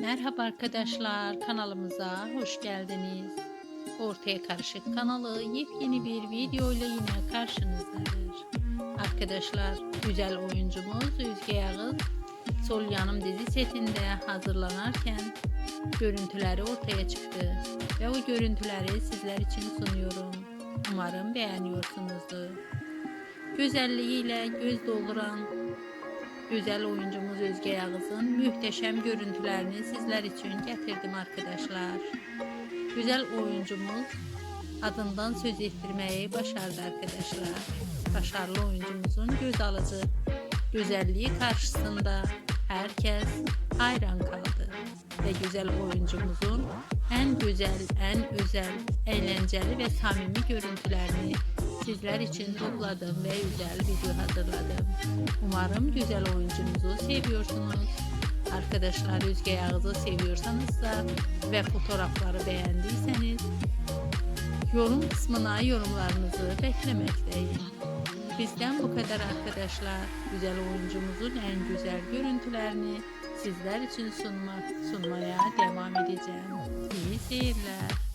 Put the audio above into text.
Merhaba arkadaşlar kanalımıza hoş geldiniz. Ortaya Karışık kanalı yepyeni bir video ile yine karşınızdadır. Arkadaşlar güzel oyuncumuz Özge Yağız Sol Yanım dizi setinde hazırlanırken görüntüleri ortaya çıktı ve o görüntüleri sizler için sunuyorum. Umarım beğeniyorsunuzdur. Güzelliğiyle göz dolduran Güzel oyuncumuz Özge Yağız'ın mühteşem görüntülerini sizler için getirdim arkadaşlar. Güzel oyuncumuz adından söz ettirmeyi başardı arkadaşlar. Başarılı oyuncumuzun göz alıcı güzelliği karşısında herkes hayran kaldı. Ve güzel oyuncumuzun en güzel, en özel, eğlenceli ve samimi görüntülerini sizler için topladım ve güzel video hazırladım. Umarım güzel oyuncumuzu seviyorsunuz. Arkadaşlar Özge Yağız'ı seviyorsanız da ve fotoğrafları beğendiyseniz yorum kısmına yorumlarınızı beklemekteyim. Bizden bu kadar arkadaşlar. Güzel oyuncumuzun en güzel görüntülerini sizler için sunmak, sunmaya devam edeceğim. İyi seyirler.